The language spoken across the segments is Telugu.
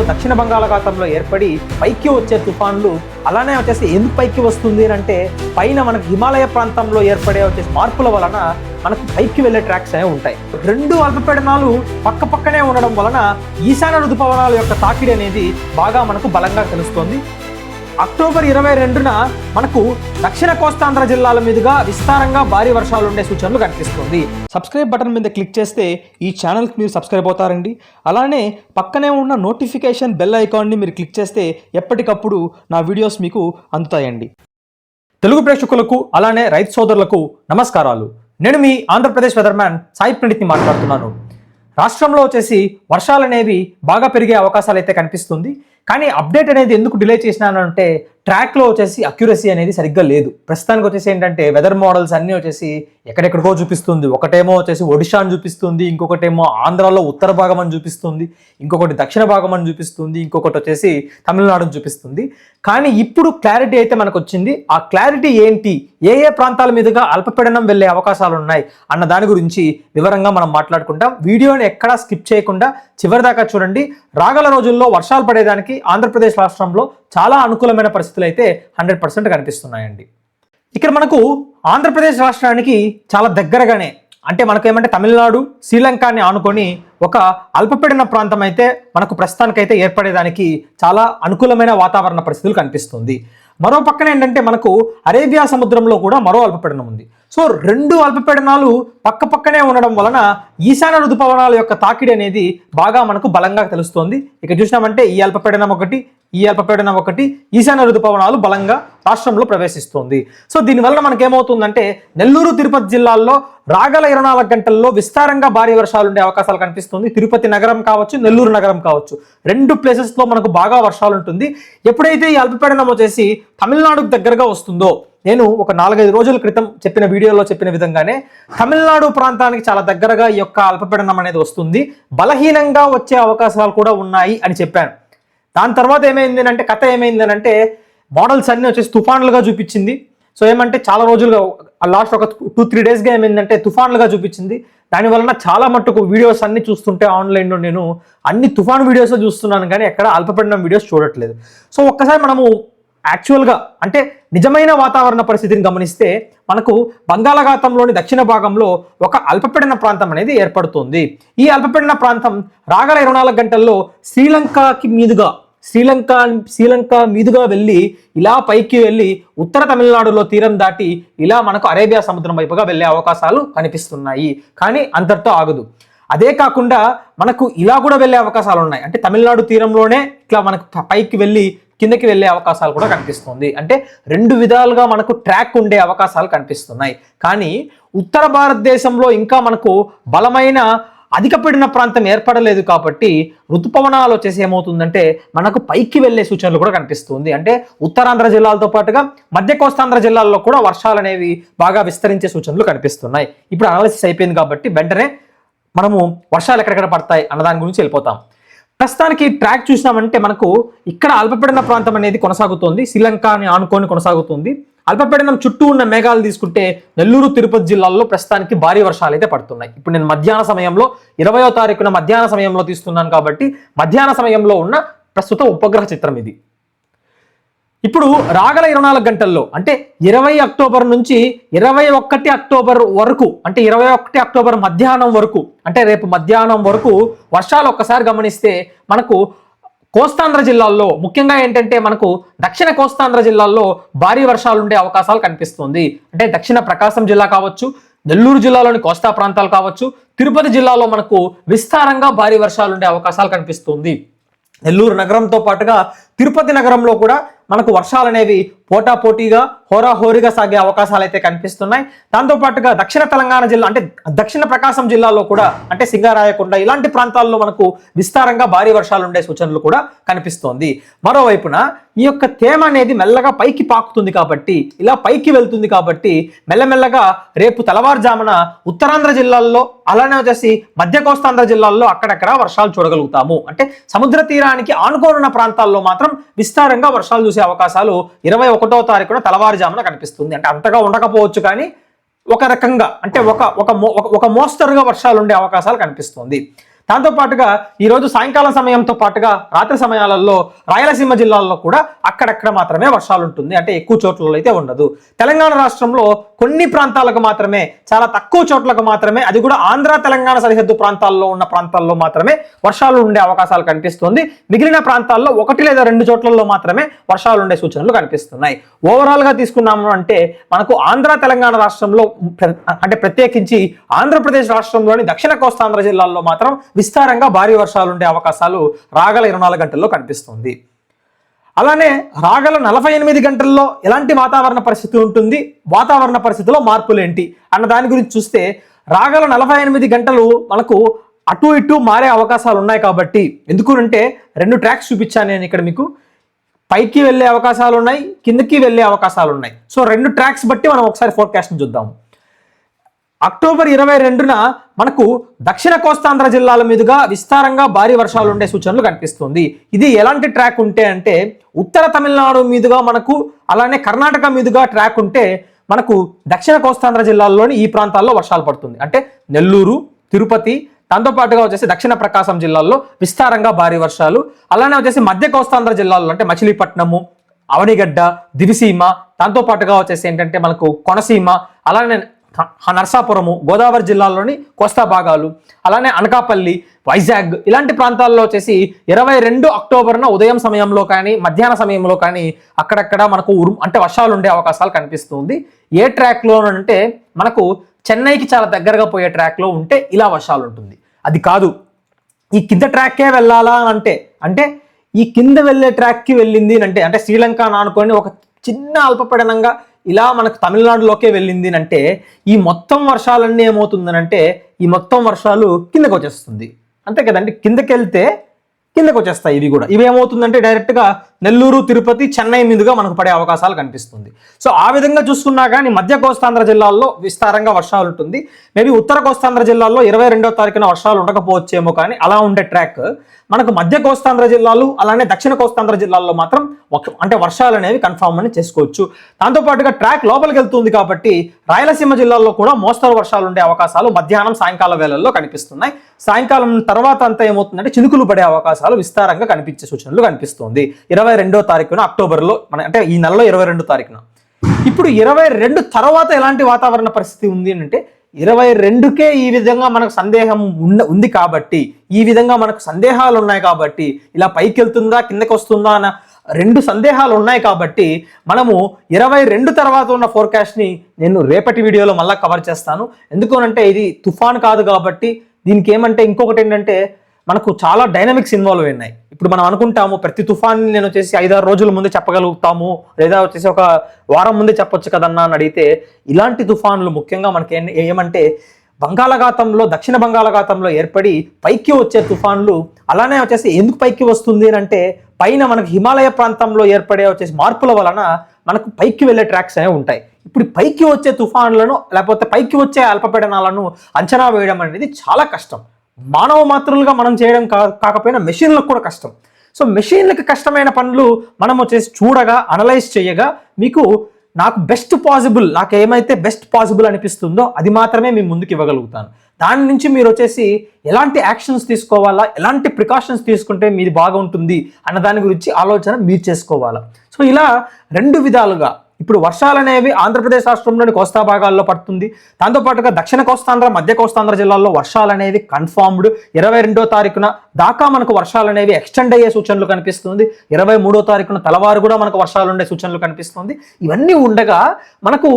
ప్రాంతంలో దక్షిణ బంగాళాఖాతంలో ఏర్పడి పైకి వచ్చే తుఫాన్లు అలానే వచ్చేసి ఎందుకు పైకి వస్తుంది అని అంటే పైన మనకు హిమాలయ ప్రాంతంలో ఏర్పడే వచ్చేసి మార్పుల వలన మనకు పైకి వెళ్ళే ట్రాక్స్ అనేవి ఉంటాయి. రెండు అల్పపీడనాలు పక్క పక్కనే ఉండడం వలన ఈశాన్య ఋతుపవనాల యొక్క తాకిడి అనేది బాగా మనకు బలంగా తెలుస్తుంది. అక్టోబర్ ఇరవై రెండున మనకు దక్షిణ కోస్తాంధ్ర జిల్లాల మీదుగా విస్తారంగా భారీ వర్షాలు ఉండే సూచనలు కనిపిస్తుంది. సబ్స్క్రైబ్ బటన్ మీద క్లిక్ చేస్తే ఈ ఛానల్కి మీరు సబ్స్క్రైబ్ అవుతారండి. అలానే పక్కనే ఉన్న నోటిఫికేషన్ బెల్ ఐకాన్ని మీరు క్లిక్ చేస్తే ఎప్పటికప్పుడు నా వీడియోస్ మీకు అందుతాయండి. తెలుగు ప్రేక్షకులకు అలానే రైతు సోదరులకు నమస్కారాలు. నేను మీ ఆంధ్రప్రదేశ్ వెదర్మ్యాన్ సాయి పండిత్ని మాట్లాడుతున్నాను. రాష్ట్రంలో వచ్చేసి వర్షాలు అనేవి బాగా పెరిగే అవకాశాలు అయితే కనిపిస్తుంది. కానీ అప్డేట్ అనేది ఎందుకు డిలే చేసినానంటే ట్రాక్లో వచ్చేసి అక్యురసీ అనేది సరిగ్గా లేదు. ప్రస్తుతానికి వచ్చేసి ఏంటంటే వెదర్ మోడల్స్ అన్నీ వచ్చేసి ఎక్కడెక్కడికో చూపిస్తుంది. ఒకటేమో వచ్చేసి ఒడిషా అని చూపిస్తుంది ఇంకొకటేమో ఆంధ్రాలో ఉత్తర భాగం అని చూపిస్తుంది ఇంకొకటి దక్షిణ భాగం అని చూపిస్తుంది ఇంకొకటి వచ్చేసి తమిళనాడుని చూపిస్తుంది. కానీ ఇప్పుడు క్లారిటీ అయితే మనకు వచ్చింది. ఆ క్లారిటీ ఏంటి? ఏ ఏ ప్రాంతాల మీదుగా అల్పపీడనం వెళ్ళే అవకాశాలు ఉన్నాయి అన్న దాని గురించి వివరంగా మనం మాట్లాడుకుంటాం. వీడియోని ఎక్కడా స్కిప్ చేయకుండా చివరి దాకా చూడండి. రాగల రోజుల్లో వర్షాలు పడేదానికి ఆంధ్రప్రదేశ్ రాష్ట్రంలో చాలా అనుకూలమైన పరిస్థితులు అయితే హండ్రెడ్ పర్సెంట్ కనిపిస్తున్నాయండి. ఇక్కడ మనకు ఆంధ్రప్రదేశ్ రాష్ట్రానికి చాలా దగ్గరగానే అంటే మనకు ఏమంటే తమిళనాడు శ్రీలంకని ఆనుకొని ఒక అల్పపీడన ప్రాంతం అయితే మనకు ప్రస్తుతానికైతే ఏర్పడేదానికి చాలా అనుకూలమైన వాతావరణ పరిస్థితులు కనిపిస్తుంది. మరో పక్కన ఏంటంటే మనకు అరేబియా సముద్రంలో కూడా మరో అల్పపీడనం ఉంది. సో రెండు అల్పపీడనాలు పక్క పక్కనే ఉండడం వలన ఈశాన్య ఋతుపవనాల యొక్క తాకిడి అనేది బాగా మనకు బలంగా తెలుస్తోంది. ఇక చూసినామంటే ఈ అల్పపీడనం ఒకటి ఈ అల్పపీడనం ఒకటి ఈశాన్య ఋతుపవనాలు బలంగా రాష్ట్రంలో ప్రవేశిస్తుంది. సో దీనివల్ల మనకేమవుతుందంటే నెల్లూరు తిరుపతి జిల్లాల్లో రాగల ఇరవై నాలుగు గంటల్లో విస్తారంగా భారీ వర్షాలు ఉండే అవకాశాలు కనిపిస్తుంది. తిరుపతి నగరం కావచ్చు నెల్లూరు నగరం కావచ్చు. రెండు ప్లేసెస్లో మనకు బాగా వర్షాలు ఉంటుంది. ఎప్పుడైతే ఈ అల్పపీడనం వచ్చేసి తమిళనాడుకు దగ్గరగా వస్తుందో నేను ఒక నాలుగైదు రోజుల క్రితం చెప్పిన వీడియోలో చెప్పిన విధంగానే తమిళనాడు ప్రాంతానికి చాలా దగ్గరగా ఈ యొక్క అల్పపీడనం అనేది వస్తుంది. బలహీనంగా వచ్చే అవకాశాలు కూడా ఉన్నాయి అని చెప్పాను. దాని తర్వాత ఏమైంది అంటే కథ ఏమైంది అంటే మోడల్స్ అన్ని వచ్చేసి తుఫాన్లుగా చూపించింది. సో ఏమంటే చాలా రోజులుగా లాస్ట్ ఒక టూ త్రీ డేస్గా ఏమైందంటే తుఫాన్లుగా చూపించింది. దాని వలన చాలా మట్టుకు వీడియోస్ అన్ని చూస్తుంటే ఆన్లైన్లో నేను అన్ని తుఫాన్ వీడియోస్ చూస్తున్నాను కానీ ఎక్కడ అల్పపడిన వీడియోస్ చూడట్లేదు. సో ఒక్కసారి మనము యాక్చువల్గా అంటే నిజమైన వాతావరణ పరిస్థితిని గమనిస్తే మనకు బంగాళాఖాతంలోని దక్షిణ భాగంలో ఒక అల్పపీడన ప్రాంతం అనేది ఏర్పడుతుంది. ఈ అల్పపీడన ప్రాంతం రాగల ఇరవై నాలుగు గంటల్లో శ్రీలంకకి మీదుగా శ్రీలంక శ్రీలంక మీదుగా వెళ్ళి ఇలా పైకి వెళ్ళి ఉత్తర తమిళనాడులో తీరం దాటి ఇలా మనకు అరేబియా సముద్రం వైపుగా వెళ్ళే అవకాశాలు కనిపిస్తున్నాయి. కానీ అంతటితో ఆగదు. అదే కాకుండా మనకు ఇలా కూడా వెళ్ళే అవకాశాలు ఉన్నాయి. అంటే తమిళనాడు తీరంలోనే ఇట్లా మనకు పైకి వెళ్ళి కిందకి వెళ్ళే అవకాశాలు కూడా కనిపిస్తుంది. అంటే రెండు విధాలుగా మనకు ట్రాక్ ఉండే అవకాశాలు కనిపిస్తున్నాయి. కానీ ఉత్తర భారతదేశంలో ఇంకా మనకు బలమైన అధిక పీడన ప్రాంతం ఏర్పడలేదు కాబట్టి ఋతుపవనాలు వచ్చేసి ఏమవుతుందంటే మనకు పైకి వెళ్ళే సూచనలు కూడా కనిపిస్తుంది. అంటే ఉత్తరాంధ్ర జిల్లాలతో పాటుగా మధ్య కోస్తాంధ్ర జిల్లాల్లో కూడా వర్షాలు అనేవి బాగా విస్తరించే సూచనలు కనిపిస్తున్నాయి. ఇప్పుడు అనాలిసిస్ అయిపోయింది కాబట్టి వెంటనే మనము వర్షాలు ఎక్కడెక్కడ పడతాయి అన్న దాని గురించి వెళ్ళిపోతాం. ప్రస్తుతానికి ట్రాక్ చూసినామంటే మనకు ఇక్కడ అల్పపీడన ప్రాంతం అనేది కొనసాగుతోంది. శ్రీలంకని ఆనుకొని కొనసాగుతుంది. అల్పపీడనం చుట్టూ ఉన్న మేఘాలు తీసుకుంటే నెల్లూరు తిరుపతి జిల్లాల్లో ప్రస్తుతానికి భారీ వర్షాలు అయితే పడుతున్నాయి. ఇప్పుడు నేను మధ్యాహ్న సమయంలో ఇరవయో తారీఖున మధ్యాహ్న సమయంలో తీస్తున్నాను కాబట్టి మధ్యాహ్న సమయంలో ఉన్న ప్రస్తుత ఉపగ్రహ చిత్రం ఇది. ఇప్పుడు రాగల ఇరవై నాలుగు గంటల్లో అంటే ఇరవై అక్టోబర్ నుంచి ఇరవై ఒకటి అక్టోబర్ వరకు అంటే ఇరవై ఒకటి అక్టోబర్ మధ్యాహ్నం వరకు అంటే రేపు మధ్యాహ్నం వరకు వర్షాలు ఒక్కసారి గమనిస్తే మనకు కోస్తాంధ్ర జిల్లాల్లో ముఖ్యంగా ఏంటంటే మనకు దక్షిణ కోస్తాంధ్ర జిల్లాల్లో భారీ వర్షాలు ఉండే అవకాశాలు కనిపిస్తుంది. అంటే దక్షిణ ప్రకాశం జిల్లా కావచ్చు నెల్లూరు జిల్లాలోని కోస్తా ప్రాంతాలు కావచ్చు తిరుపతి జిల్లాలో మనకు విస్తారంగా భారీ వర్షాలు ఉండే అవకాశాలు కనిపిస్తుంది. నెల్లూరు నగరంతో పాటుగా తిరుపతి నగరంలో కూడా మనకు వర్షాలు అనేవి పోటాపోటీగా హోరాహోరీగా సాగే అవకాశాలు అయితే కనిపిస్తున్నాయి దాంతోపాటుగా దక్షిణ తెలంగాణ జిల్లా అంటే దక్షిణ ప్రకాశం జిల్లాలో కూడా అంటే సింగారాయకొండ ఇలాంటి ప్రాంతాల్లో మనకు విస్తారంగా భారీ వర్షాలు ఉండే సూచనలు కూడా కనిపిస్తోంది. మరోవైపున ఈ యొక్క తేమ అనేది మెల్లగా పైకి పాకుతుంది కాబట్టి ఇలా పైకి వెళ్తుంది కాబట్టి మెల్లమెల్లగా రేపు తెల్లవారుజామున ఉత్తరాంధ్ర జిల్లాల్లో అలానే వచ్చేసి మధ్య కోస్తాంధ్ర జిల్లాల్లో అక్కడక్కడ వర్షాలు చూడగలుగుతాము. అంటే సముద్ర తీరానికి ఆనుకోనున్న ప్రాంతాల్లో మాత్రం విస్తారంగా వర్షాలు చూసే అవకాశాలు ఇరవై ఒకటో తారీఖున తెల్లవారుజామున కనిపిస్తుంది. అంటే అంతగా ఉండకపోవచ్చు కానీ ఒక రకంగా అంటే ఒక ఒక మో- ఒక- ఒక మోస్తరుగా వర్షాలు ఉండే అవకాశాలు కనిపిస్తుంది. దాంతో పాటుగా ఈరోజు సాయంకాలం సమయంతో పాటుగా రాత్రి సమయాలలో రాయలసీమ జిల్లాల్లో కూడా అక్కడక్కడ మాత్రమే వర్షాలు ఉంటుంది అంటే ఎక్కువ చోట్లలో అయితే ఉండదు. తెలంగాణ రాష్ట్రంలో కొన్ని ప్రాంతాలకు మాత్రమే చాలా తక్కువ చోట్లకు మాత్రమే అది కూడా ఆంధ్ర తెలంగాణ సరిహద్దు ప్రాంతాల్లో ఉన్న ప్రాంతాల్లో మాత్రమే వర్షాలు ఉండే అవకాశాలు కనిపిస్తుంది. మిగిలిన ప్రాంతాల్లో ఒకటి లేదా రెండు చోట్లలో మాత్రమే వర్షాలు ఉండే సూచనలు కనిపిస్తున్నాయి. ఓవరాల్గా తీసుకున్నాము అంటే మనకు ఆంధ్ర తెలంగాణ రాష్ట్రంలో ప్ర- అంటే ప్రత్యేకించి ఆంధ్రప్రదేశ్ రాష్ట్రంలోని దక్షిణ కోస్తాంధ్ర జిల్లాల్లో మాత్రం విస్తారంగా భారీ వర్షాలు ఉండే అవకాశాలు రాగల ఇరవై నాలుగు గంటల్లో కనిపిస్తుంది. అలానే రాగల నలభై ఎనిమిది గంటల్లో ఎలాంటి వాతావరణ పరిస్థితి ఉంటుంది? వాతావరణ పరిస్థితిలో మార్పులు ఏంటి అన్న దాని గురించి చూస్తే రాగల నలభై ఎనిమిది గంటలు మనకు అటు ఇటు మారే అవకాశాలు ఉన్నాయి కాబట్టి. ఎందుకునంటే రెండు ట్రాక్స్ చూపించాను నేను ఇక్కడ మీకు. పైకి వెళ్ళే అవకాశాలు ఉన్నాయి కిందకి వెళ్ళే అవకాశాలు ఉన్నాయి. సో రెండు ట్రాక్స్ బట్టి మనం ఒకసారి ఫోర్కాస్ట్ చూద్దాం. అక్టోబర్ ఇరవై రెండున మనకు దక్షిణ కోస్తాంధ్ర జిల్లాల మీదుగా విస్తారంగా భారీ వర్షాలు ఉండే సూచనలు కనిపిస్తుంది. ఇది ఎలాంటి ట్రాక్ ఉంటే అంటే ఉత్తర తమిళనాడు మీదుగా మనకు అలానే కర్ణాటక మీదుగా ట్రాక్ ఉంటే మనకు దక్షిణ కోస్తాంధ్ర జిల్లాల్లోని ఈ ప్రాంతాల్లో వర్షాలు పడుతుంది. అంటే నెల్లూరు తిరుపతి దాంతో పాటుగా వచ్చేసి దక్షిణ ప్రకాశం జిల్లాల్లో విస్తారంగా భారీ వర్షాలు. అలానే వచ్చేసి మధ్య కోస్తాంధ్ర జిల్లాల్లో అంటే మచిలీపట్నము అవనిగడ్డ దివిసీమ దాంతో పాటుగా వచ్చేసి ఏంటంటే మనకు కొనసీమ అలానే నర్సాపురము గోదావరి జిల్లాలోని కోస్తా భాగాలు అలానే అనకాపల్లి వైజాగ్ ఇలాంటి ప్రాంతాల్లో వచ్చేసి ఇరవై రెండు అక్టోబర్న ఉదయం సమయంలో కానీ మధ్యాహ్న సమయంలో కానీ అక్కడక్కడ మనకు ఉరు అంటే వర్షాలు ఉండే అవకాశాలు కనిపిస్తుంది. ఏ ట్రాక్లో అంటే మనకు చెన్నైకి చాలా దగ్గరగా పోయే ట్రాక్లో ఉంటే ఇలా వర్షాలు ఉంటుంది. అది కాదు ఈ కింద ట్రాక్కే వెళ్ళాలా అని అంటే అంటే ఈ కింద వెళ్ళే ట్రాక్కి వెళ్ళింది అంటే అంటే శ్రీలంక అనుకొని ఒక చిన్న అల్పపడనంగా ఇలా మనకు తమిళనాడులోకే వెళ్ళింది అంటే ఈ మొత్తం వర్షాలన్నీ ఏమవుతుందనంటే ఈ మొత్తం వర్షాలు కిందకు వచ్చేస్తుంది అంతే కదండి? కిందకి వెళ్తే కిందకు వచ్చేస్తాయి ఇవి కూడా. ఇవి ఏమవుతుందంటే డైరెక్ట్గా నెల్లూరు తిరుపతి చెన్నై మీదుగా మనకు పడే అవకాశాలు కనిపిస్తుంది. సో ఆ విధంగా చూసుకున్నా కానీ మధ్య కోస్తాంధ్ర జిల్లాల్లో విస్తారంగా వర్షాలు ఉంటుంది. మేబీ ఉత్తర కోస్తాంధ్ర జిల్లాల్లో ఇరవై రెండో తారీఖున వర్షాలు ఉండకపోవచ్చేమో కానీ అలా ఉండే ట్రాక్ మనకు మధ్య కోస్తాంధ్ర జిల్లాలు అలానే దక్షిణ కోస్తాంధ్ర జిల్లాల్లో మాత్రం అంటే వర్షాలు అనేవి కన్ఫామ్ అని చేసుకోవచ్చు. దాంతోపాటుగా ట్రాక్ లోపలికి వెళ్తుంది కాబట్టి రాయలసీమ జిల్లాల్లో కూడా మోస్తరు వర్షాలు ఉండే అవకాశాలు మధ్యాహ్నం సాయంకాల వేళల్లో కనిపిస్తున్నాయి. సాయంకాలం తర్వాత అంతా ఏమవుతుందంటే చినుకులు పడే అవకాశాలు విస్తారంగా కనిపించే సూచనలు కనిపిస్తుంది. ఇరవై రెండో తారీఖున అక్టోబర్లో మన అంటే ఈ నెలలో ఇరవై రెండో తారీఖున. ఇప్పుడు ఇరవై రెండు తర్వాత ఎలాంటి వాతావరణ పరిస్థితి ఉంది అంటే ఇరవై రెండుకే ఈ విధంగా మనకు సందేహం ఉన్న ఉంది కాబట్టి ఈ విధంగా మనకు సందేహాలు ఉన్నాయి కాబట్టి ఇలా పైకి వెళ్తుందా కిందకి వస్తుందా అన్న రెండు సందేహాలు ఉన్నాయి కాబట్టి మనము ఇరవై రెండు తర్వాత ఉన్న ఫోర్కాస్ట్ని నేను రేపటి వీడియోలో మళ్ళీ కవర్ చేస్తాను. ఎందుకు అంటే ఇది తుఫాన్ కాదు కాబట్టి దీనికి ఏమంటే ఇంకొకటి ఏంటంటే మనకు చాలా డైనమిక్స్ ఇన్వాల్వ్ అయినాయి. ఇప్పుడు మనం అనుకుంటాము ప్రతి తుఫాన్ నేను వచ్చేసి ఐదారు రోజుల ముందే చెప్పగలుగుతాము లేదా వచ్చేసి ఒక వారం ముందే చెప్పొచ్చు కదన్నా అని అడిగితే ఇలాంటి తుఫాన్లు ముఖ్యంగా మనకి ఏమంటే బంగాళాఖాతంలో దక్షిణ బంగాళాఖాతంలో ఏర్పడి పైకి వచ్చే తుఫాన్లు అలానే వచ్చేసి ఎందుకు పైకి వస్తుంది అని అంటే పైన మనకు హిమాలయ ప్రాంతంలో ఏర్పడే వచ్చేసి మార్పుల వలన మనకు పైకి వెళ్ళే ట్రాక్స్ అనేవి ఉంటాయి. ఇప్పుడు పైకి వచ్చే తుఫాన్లను లేకపోతే పైకి వచ్చే అల్పపీడనాలను అంచనా వేయడం అనేది చాలా కష్టం. మానవ మాత్రులుగా మనం చేయడం కా కాకపోయినా మెషిన్లకు కూడా కష్టం. సో మెషిన్లకు కష్టమైన పనులు మనం వచ్చేసి చూడగా అనలైజ్ చేయగా మీకు నాకు బెస్ట్ పాసిబుల్ నాకు ఏమైతే బెస్ట్ పాసిబుల్ అనిపిస్తుందో అది మాత్రమే మీ ముందుకు ఇవ్వగలుగుతాను. దాని నుంచి మీరు వచ్చేసి ఎలాంటి యాక్షన్స్ తీసుకోవాలా ఎలాంటి ప్రికాషన్స్ తీసుకుంటే మీది బాగుంటుంది అన్న దాని గురించి ఆలోచన మీరు చేసుకోవాలా. సో ఇలా రెండు విధాలుగా ఇప్పుడు వర్షాలు అనేవి ఆంధ్రప్రదేశ్ రాష్ట్రంలోని కోస్తా భాగాల్లో పడుతుంది. దాంతోపాటుగా దక్షిణ కోస్తాంధ్ర మధ్య కోస్తాంధ్ర జిల్లాల్లో వర్షాలు అనేవి కన్ఫర్మ్డ్ ఇరవై రెండో తారీఖున దాకా మనకు వర్షాలు అనేవి ఎక్స్టెండ్ అయ్యే సూచనలు కనిపిస్తుంది. ఇరవై మూడో తారీఖున తలవారు కూడా మనకు వర్షాలు ఉండే సూచనలు కనిపిస్తుంది. ఇవన్నీ ఉండగా మనకు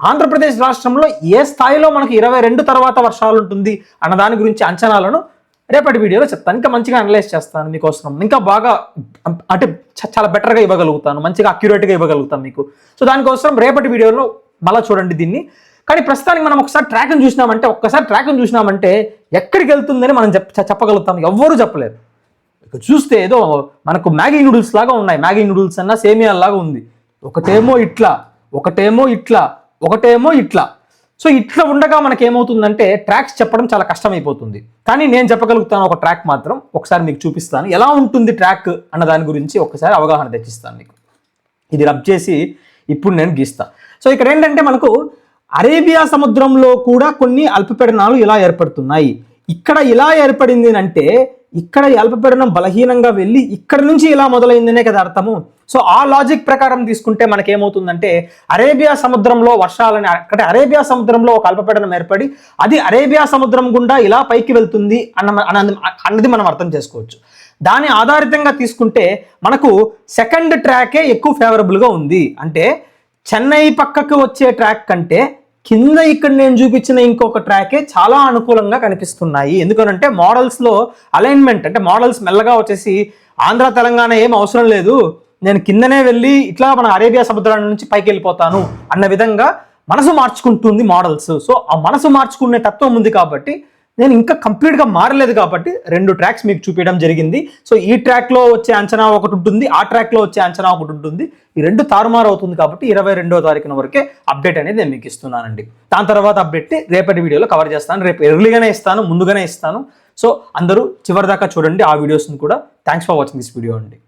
ఆంధ్రప్రదేశ్ రాష్ట్రంలో ఏ స్థాయిలో మనకు ఇరవై రెండు తర్వాత వర్షాలు ఉంటుంది అన్న దాని గురించి అంచనాలను రేపటి వీడియోలో చెప్తాను. ఇంకా మంచిగా అనలైజ్ చేస్తాను మీకోసం. ఇంకా బాగా అంటే చ- చాలా బెటర్గా ఇవ్వగలుగుతాను. మంచిగా అక్యురేట్గా ఇవ్వగలుగుతాను మీకు. సో దానికోసం రేపటి వీడియోలో మళ్ళీ చూడండి దీన్ని. కానీ ప్రస్తుతానికి మనం ఒకసారి ట్రాక్ని చూసినామంటే ఒక్కసారి ట్రాక్ని చూసినామంటే ఎక్కడికి వెళ్తుందని మనం చెప్ చెప్పగలుగుతాం. ఎవ్వరూ చెప్పలేదు చూస్తే ఏదో మనకు మ్యాగీ నూడిల్స్ లాగా ఉన్నాయి. మ్యాగీ నూడిల్స్ అన్న సేమియా లాగా ఉంది. ఒకటేమో ఇట్లా ఒకటేమో ఇట్లా ఒకటేమో ఇట్లా. సో ఇట్లా ఉండగా మనకి ఏమవుతుందంటే ట్రాక్స్ చెప్పడం చాలా కష్టమైపోతుంది. కానీ నేను చెప్పగలుగుతాను ఒక ట్రాక్ మాత్రం ఒకసారి మీకు చూపిస్తాను. ఎలా ఉంటుంది ట్రాక్ అన్న దాని గురించి ఒకసారి అవగాహన తెచ్చిస్తాను మీకు. ఇది రబ్ చేసి ఇప్పుడు నేను గీస్తా. సో ఇక్కడ ఏంటంటే మనకు అరేబియా సముద్రంలో కూడా కొన్ని అల్పపీడనాలు ఇలా ఏర్పడుతున్నాయి. ఇక్కడ ఇలా ఏర్పడింది అంటే ఇక్కడ అల్పపీడనం బలహీనంగా వెళ్ళి ఇక్కడ నుంచి ఇలా మొదలైందనే కదా అర్థము. సో ఆ లాజిక్ ప్రకారం తీసుకుంటే మనకేమవుతుందంటే అరేబియా సముద్రంలో వర్షాలని అక్కడ అరేబియా సముద్రంలో ఒక అల్పపీడనం ఏర్పడి అది అరేబియా సముద్రం గుండా ఇలా పైకి వెళ్తుంది అన్న అన్నది అన్నది మనం అర్థం చేసుకోవచ్చు. దాని ఆధారితంగా తీసుకుంటే మనకు సెకండ్ ట్రాకే ఎక్కువ ఫేవరబుల్గా ఉంది. అంటే చెన్నై పక్కకు వచ్చే ట్రాక్ కంటే కింద ఇక్కడ నేను చూపించిన ఇంకొక ట్రాకే చాలా అనుకూలంగా కనిపిస్తున్నాయి. ఎందుకనంటే మోడల్స్లో అలైన్మెంట్ అంటే మోడల్స్ మెల్లగా వచ్చేసి ఆంధ్ర తెలంగాణ ఏం అవసరం లేదు. నేను కిందనే వెళ్ళి ఇట్లా మన అరేబియా సముద్రాల నుంచి పైకి వెళ్ళిపోతాను అన్న విధంగా మనసు మార్చుకుంటుంది మోడల్స్ సో ఆ మనసు మార్చుకునే తత్వం ఉంది కాబట్టి నేను ఇంకా కంప్లీట్గా మారలేదు కాబట్టి రెండు ట్రాక్స్ మీకు చూపించడం జరిగింది. సో ఈ ట్రాక్లో వచ్చే అంచనా ఒకటి ఉంటుంది ఆ ట్రాక్లో వచ్చే అంచనా ఒకటి ఉంటుంది. ఈ రెండు తారుమారు అవుతుంది కాబట్టి ఇరవై రెండో తారీఖున వరకే అప్డేట్ అనేది నేను మీకు ఇస్తున్నానండి. దాని తర్వాత అప్డేట్ రేపటి వీడియోలో కవర్ చేస్తాను. రేపు ఎర్లీగానే ఇస్తాను ముందుగానే ఇస్తాను. సో అందరూ చివరిదాకా చూడండి ఆ వీడియోస్ని కూడా. Thanks for watching this video అండి.